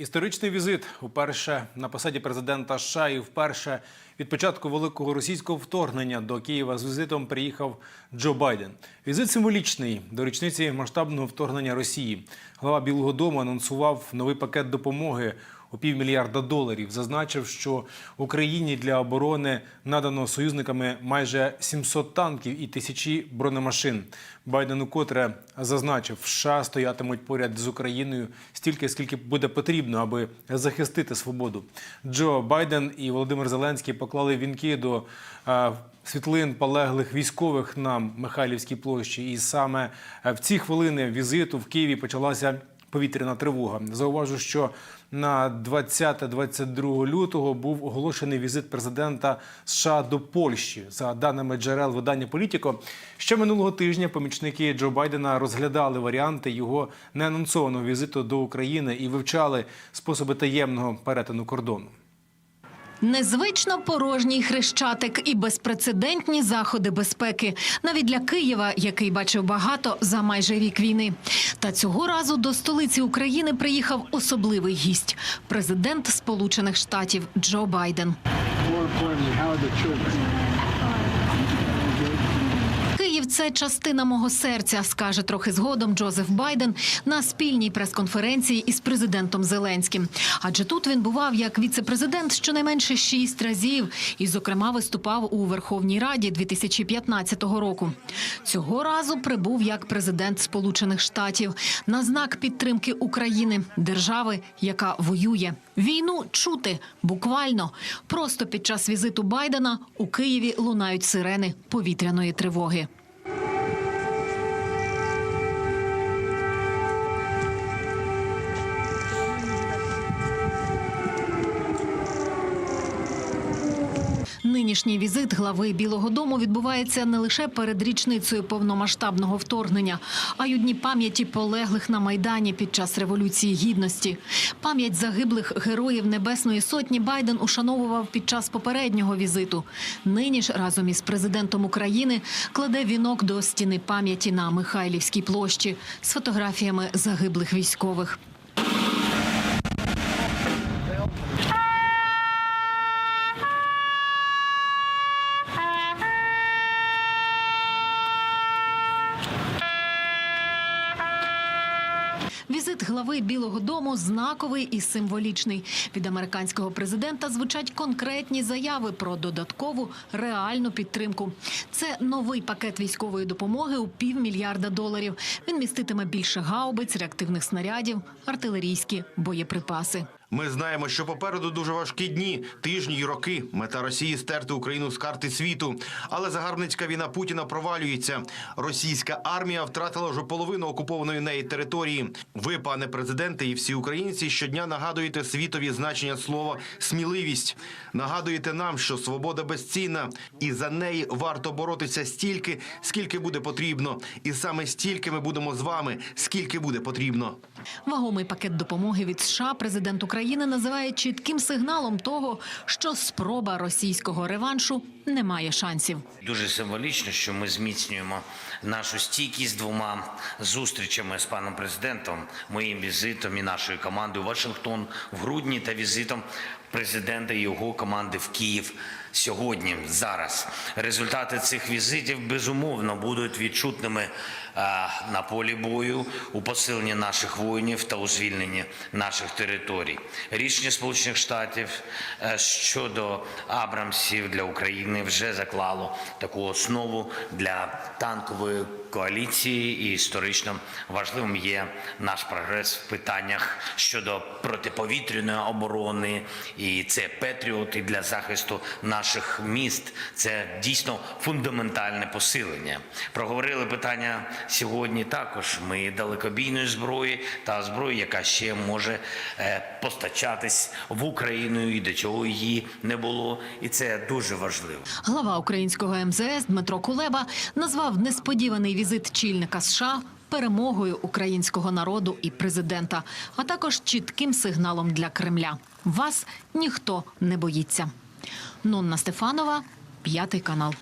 Історичний візит уперше на посаді президента США і вперше від початку великого російського вторгнення до Києва з візитом приїхав Джо Байден. Візит символічний до річниці масштабного вторгнення Росії. Глава Білого Дому анонсував новий пакет допомоги у півмільярда доларів. Зазначив, що Україні для оборони надано союзниками майже 700 танків і тисячі бронемашин. Байден укотре зазначив, США стоятимуть поряд з Україною стільки, скільки буде потрібно, аби захистити свободу. Джо Байден і Володимир Зеленський поклали вінки до е, світлин полеглих військових на Михайлівській площі. І саме е, в ці хвилини візиту в Києві почалася повітряна тривога. Зауважу, що на 20-22 лютого був оголошений візит президента США до Польщі. За даними джерел видання Політіко, ще минулого тижня помічники Джо Байдена розглядали варіанти його неанонсованого візиту до України і вивчали способи таємного перетину кордону. Незвично порожній хрещатик і безпрецедентні заходи безпеки навіть для Києва, який бачив багато за майже рік війни. Та цього разу до столиці України приїхав особливий гість президент Сполучених Штатів Джо Байден. Це частина мого серця, скаже трохи згодом Джозеф Байден на спільній прес-конференції із президентом Зеленським. Адже тут він бував як віце-президент щонайменше шість разів, і, зокрема, виступав у Верховній Раді 2015 року. Цього разу прибув як президент Сполучених Штатів на знак підтримки України, держави, яка воює. Війну чути буквально просто під час візиту Байдена у Києві лунають сирени повітряної тривоги. Нинішній візит глави Білого Дому відбувається не лише перед річницею повномасштабного вторгнення, а й у дні пам'яті полеглих на майдані під час революції гідності. Пам'ять загиблих героїв Небесної Сотні Байден ушановував під час попереднього візиту. Нині ж разом із президентом України кладе вінок до стіни пам'яті на Михайлівській площі з фотографіями загиблих військових. Візит глави Білого Дому знаковий і символічний. Від американського президента звучать конкретні заяви про додаткову реальну підтримку. Це новий пакет військової допомоги у півмільярда доларів. Він міститиме більше гаубиць, реактивних снарядів, артилерійські боєприпаси. Ми знаємо, що попереду дуже важкі дні, тижні й роки. Мета Росії стерти Україну з карти світу. Але загарбницька війна Путіна провалюється. Російська армія втратила вже половину окупованої неї території. Ви, пане президенте, і всі українці щодня нагадуєте світові значення слова сміливість. Нагадуєте нам, що свобода безцінна, і за неї варто боротися стільки, скільки буде потрібно. І саме стільки ми будемо з вами, скільки буде потрібно. Вагомий пакет допомоги від США президент України називає чітким сигналом того, що спроба російського реваншу не має шансів. Дуже символічно, що ми зміцнюємо нашу стійкість двома зустрічами з паном президентом, моїм візитом і нашою командою в Вашингтон в грудні та візитом президента і його команди в Київ сьогодні. Зараз результати цих візитів безумовно будуть відчутними на полі бою у посиленні наших воїнів та у звільненні наших територій. Рішення Сполучених Штатів е, щодо Абрамсів для України вже заклало таку основу для танкової коаліції, і історично важливим є наш прогрес в питаннях щодо протиповітряної оборони, і це Петріот і для захисту наших міст. Це дійсно фундаментальне посилення. Проговорили питання сьогодні. Також ми далекобійної зброї та зброї, яка ще може е, постачатись в Україну, і до чого її не було, і це дуже важливо. Глава українського МЗС Дмитро Кулеба назвав несподіваний візит чільника США перемогою українського народу і президента, а також чітким сигналом для Кремля. Вас ніхто не боїться. Нонна Стефанова, п'ятий канал.